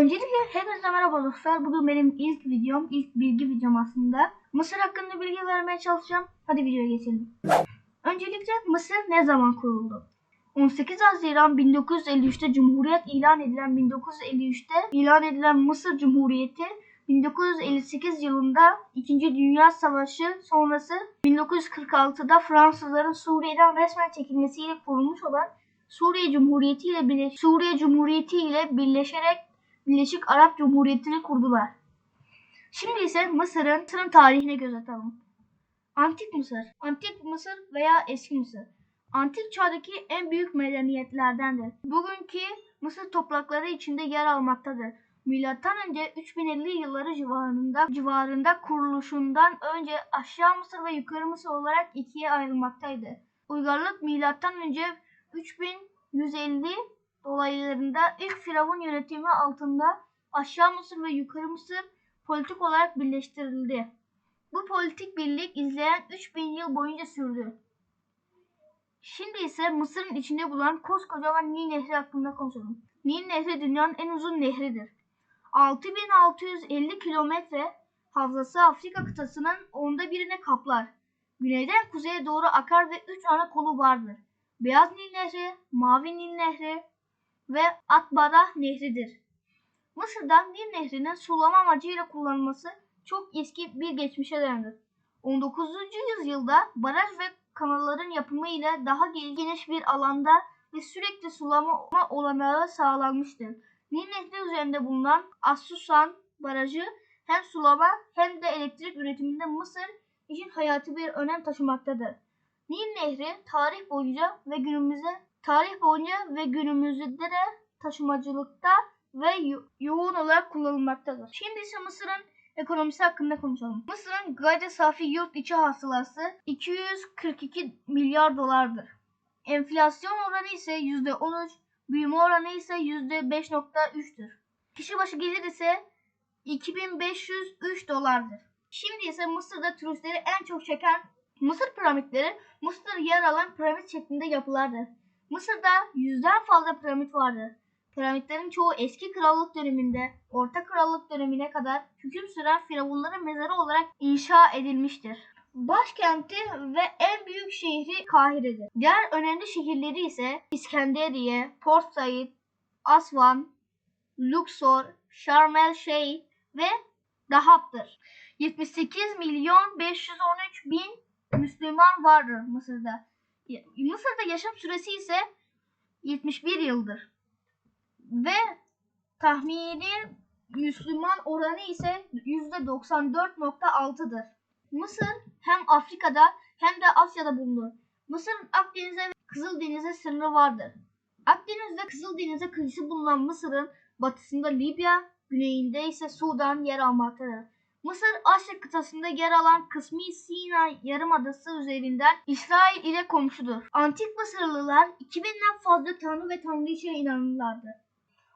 Öncelikle hepinize merhaba dostlar. Bugün benim ilk videom, ilk bilgi videom aslında. Mısır hakkında bilgi vermeye çalışacağım. Hadi videoya geçelim. Öncelikle Mısır ne zaman kuruldu? 18 Haziran 1953'te Cumhuriyet ilan edilen 1953'te ilan edilen Mısır Cumhuriyeti 1958 yılında 2. Dünya Savaşı sonrası 1946'da Fransızların Suriye'den resmen çekilmesiyle kurulmuş olan Suriye Cumhuriyeti ile Suriye Cumhuriyeti ile birleşerek Birleşik Arap Cumhuriyeti'ni kurdular. Şimdi ise Mısır'ın Mısır'ın tarihine göz atalım. Antik Mısır, Antik Mısır veya Eski Mısır. Antik çağdaki en büyük medeniyetlerdendir. Bugünkü Mısır toprakları içinde yer almaktadır. Milattan önce 3050 yılları civarında civarında kuruluşundan önce Aşağı Mısır ve Yukarı Mısır olarak ikiye ayrılmaktaydı. Uygarlık milattan önce 3150 dolaylarında ilk Firavun yönetimi altında Aşağı Mısır ve Yukarı Mısır politik olarak birleştirildi. Bu politik birlik izleyen 3000 yıl boyunca sürdü. Şimdi ise Mısır'ın içinde bulunan koskocaman Nil Nehri hakkında konuşalım. Nil Nehri dünyanın en uzun nehridir. 6650 kilometre havzası Afrika kıtasının onda birine kaplar. Güneyden kuzeye doğru akar ve 3 ana kolu vardır. Beyaz Nil Nehri, Mavi Nil Nehri ve Atbara Nehri'dir. Mısır'da Nil Nehri'nin sulama amacıyla kullanılması çok eski bir geçmişe dayanır. 19. yüzyılda baraj ve kanalların yapımı ile daha geniş bir alanda ve sürekli sulama olanağı sağlanmıştır. Nil Nehri üzerinde bulunan Assusan Barajı hem sulama hem de elektrik üretiminde Mısır için hayati bir önem taşımaktadır. Nil Nehri tarih boyunca ve günümüzde tarih boyunca ve günümüzde de taşımacılıkta ve yo- yoğun olarak kullanılmaktadır. Şimdi ise Mısır'ın ekonomisi hakkında konuşalım. Mısır'ın gayri safi yurt içi hasılası 242 milyar dolardır. Enflasyon oranı ise %13, büyüme oranı ise %5.3'tür. Kişi başı gelir ise 2503 dolardır. Şimdi ise Mısır'da turistleri en çok çeken Mısır piramitleri Mısır'da yer alan piramit şeklinde yapılardır. Mısır'da yüzden fazla piramit vardır. Piramitlerin çoğu eski krallık döneminde Orta Krallık dönemine kadar hüküm süren firavunların mezarı olarak inşa edilmiştir. Başkenti ve en büyük şehri Kahire'dir. Diğer önemli şehirleri ise İskenderiye, Port Said, Aswan, Luxor, Şarm el Şeyh ve Dahap'tır. 78 milyon 513 bin Müslüman vardır Mısır'da. Mısır'da yaşam süresi ise 71 yıldır. Ve tahmini Müslüman oranı ise %94.6'dır. Mısır hem Afrika'da hem de Asya'da bulunur. Mısır'ın Akdeniz'e ve Kızıldeniz'e sınırı vardır. Akdeniz ve Kızıldeniz'e kıyısı bulunan Mısır'ın batısında Libya, güneyinde ise Sudan yer almaktadır. Mısır Asya kıtasında yer alan kısmi Sina Yarımadası üzerinden İsrail ile komşudur. Antik Mısırlılar 2000'den fazla tanrı ve tanrıçaya inanırlardı.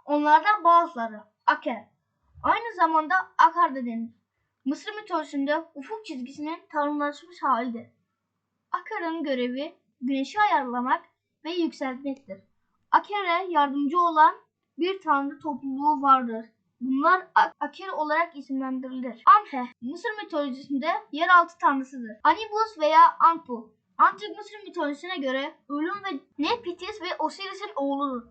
Onlardan bazıları Aker. Aynı zamanda Akar da denir. Mısır mitolojisinde ufuk çizgisinin tanrılaşmış halidir. Akar'ın görevi güneşi ayarlamak ve yükseltmektir. Aker'e yardımcı olan bir tanrı topluluğu vardır. Bunlar Ak- Aker olarak isimlendirilir. Amhe, Mısır mitolojisinde yeraltı tanrısıdır. Anubis veya Anpu, Antik Mısır mitolojisine göre ölüm ve Nephthys ve Osiris'in oğludur.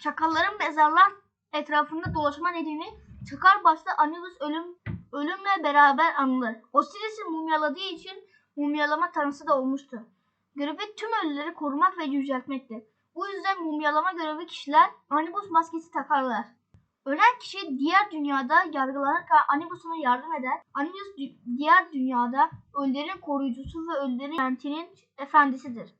Çakalların mezarlar etrafında dolaşma nedeni çakal başta Anubis ölüm, ölümle beraber anılır. Osiris'i mumyaladığı için mumyalama tanrısı da olmuştur. Görevi tüm ölüleri korumak ve yüceltmektir. Bu yüzden mumyalama görevi kişiler Anubis maskesi takarlar. Ölen kişi diğer dünyada yargılanırken Anubis ona yardım eder. Anubis dü- diğer dünyada ölülerin koruyucusu ve ölülerin kentinin efendisidir.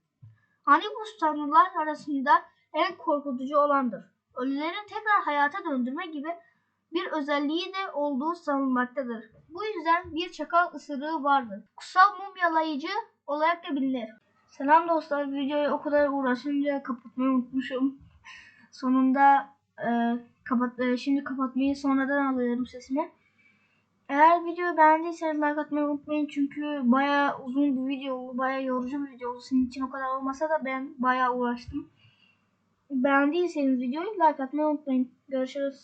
Anubis tanrılar arasında en korkutucu olandır. Ölülerin tekrar hayata döndürme gibi bir özelliği de olduğu sanılmaktadır. Bu yüzden bir çakal ısırığı vardır. Kutsal mumyalayıcı olarak da bilinir. Selam dostlar, videoyu o kadar uğraşınca kapatmayı unutmuşum. Sonunda e, kapat, e, şimdi kapatmayı sonradan alıyorum sesimi. Eğer videoyu beğendiyseniz like atmayı unutmayın çünkü bayağı uzun bir video oldu, bayağı yorucu bir video oldu. Senin için o kadar olmasa da ben bayağı uğraştım. Beğendiyseniz videoyu like atmayı unutmayın. Görüşürüz.